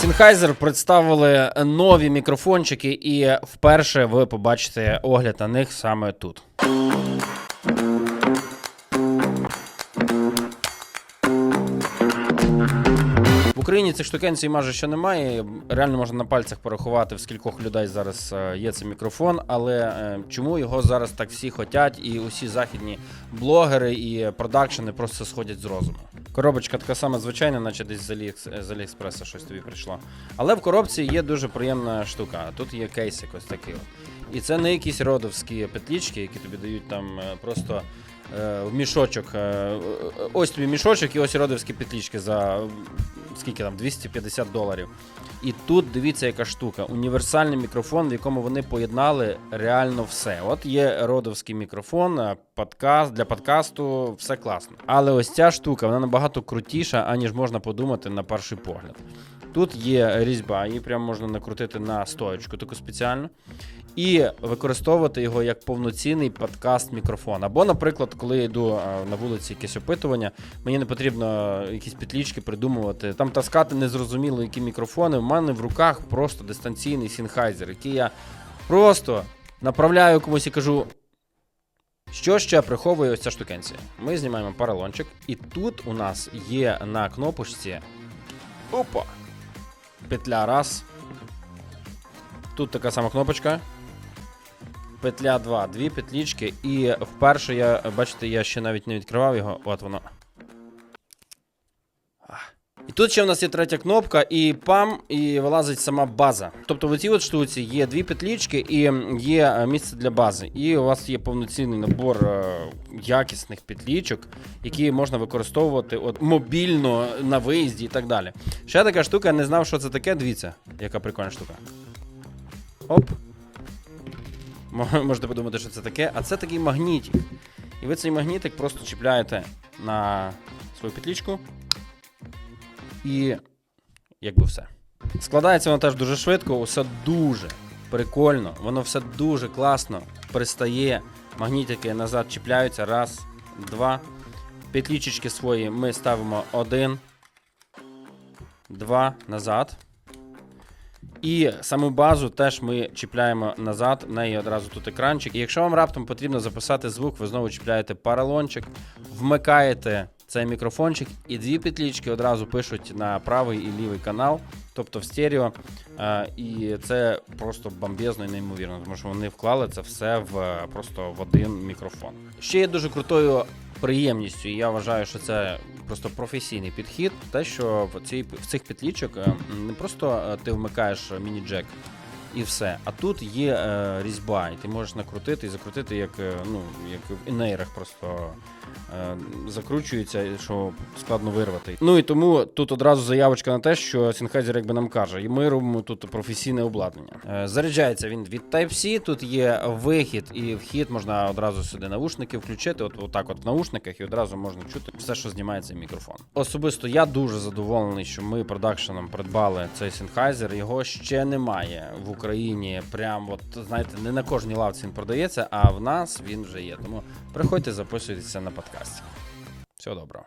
Sennheiser представили нові мікрофончики, і вперше ви побачите огляд на них саме тут. В Україні цих штукенцій майже ще немає. Реально можна на пальцях порахувати, в скількох людей зараз е, є цей мікрофон. Але е, чому його зараз так всі хотять, і усі західні блогери і продакшени просто сходять з розуму. Коробочка така сама звичайна, наче десь з, Аліекс- з Аліекспреса щось тобі прийшло. Але в коробці є дуже приємна штука. Тут є кейс якось такий. І це не якісь родовські петлічки, які тобі дають там е, просто е, в мішочок. е, Ось тобі мішочок і ось родовські петлічки за скільки там 250 доларів. І тут дивіться, яка штука. Універсальний мікрофон, в якому вони поєднали реально все. От є родовський мікрофон, е, подкаст для подкасту, все класно. Але ось ця штука вона набагато крутіша, аніж можна подумати на перший погляд. Тут є різьба, її прямо можна накрутити на стоечку таку спеціальну. І використовувати його як повноцінний подкаст-мікрофон. Або, наприклад, коли я йду е, на вулиці якесь опитування, мені не потрібно якісь петлічки придумувати, там таскати незрозуміло, які мікрофони. У мене в руках просто дистанційний Sennheiser, який я просто направляю комусь і кажу. Що ще приховує ось ця штукенція? Ми знімаємо паралончик, і тут у нас є на кнопочці. Опа! Петля раз. Тут така сама кнопочка. Петля 2, дві петлічки. І вперше я, бачите, я ще навіть не відкривав його. От воно. І тут ще в нас є третя кнопка, і пам, і вилазить сама база. Тобто в цій штуці є дві петлічки і є е, місце для бази. І у вас є повноцінний набор е, якісних петлічок, які можна використовувати от, мобільно на виїзді і так далі. Ще така штука, я не знав, що це таке. Дивіться, яка прикольна штука. Оп. Можете подумати, що це таке, а це такий магнітик. І ви цей магнітик просто чіпляєте на свою петлічку. І якби все. Складається воно теж дуже швидко, усе дуже прикольно, воно все дуже класно пристає. Магнітики назад чіпляються. Раз, два. Петлічечки свої ми ставимо один, два назад. І саму базу теж ми чіпляємо назад, в неї одразу тут екранчик. І якщо вам раптом потрібно записати звук, ви знову чіпляєте паралончик, вмикаєте цей мікрофончик, і дві петлічки одразу пишуть на правий і лівий канал, тобто в стерео. Е, І це просто бомбезно і неймовірно, тому що вони вклали це все в е, просто в один мікрофон. Ще є дуже крутою приємністю, і я вважаю, що це просто професійний підхід. Те, що в цій в цих петлічок е, не просто ти вмикаєш міні-джек і все. А тут є е, різьба, і ти можеш накрутити і закрутити, як, е, ну, як в інейрах просто е, закручується, що складно вирвати. Ну і тому тут одразу заявочка на те, що Sennheiser якби нам каже, і ми робимо тут професійне обладнання. Е, заряджається він від Type-C, тут є вихід і вхід, можна одразу сюди навушники включити, от отак от в наушниках, і одразу можна чути все, що знімає цей мікрофон. Особисто я дуже задоволений, що ми продакшеном придбали цей Sennheiser. Його ще немає в Україні. Прям от знаєте, не на кожній лавці він продається, а в нас він вже є. Тому приходьте, записуйтеся на подкасті. Всього доброго.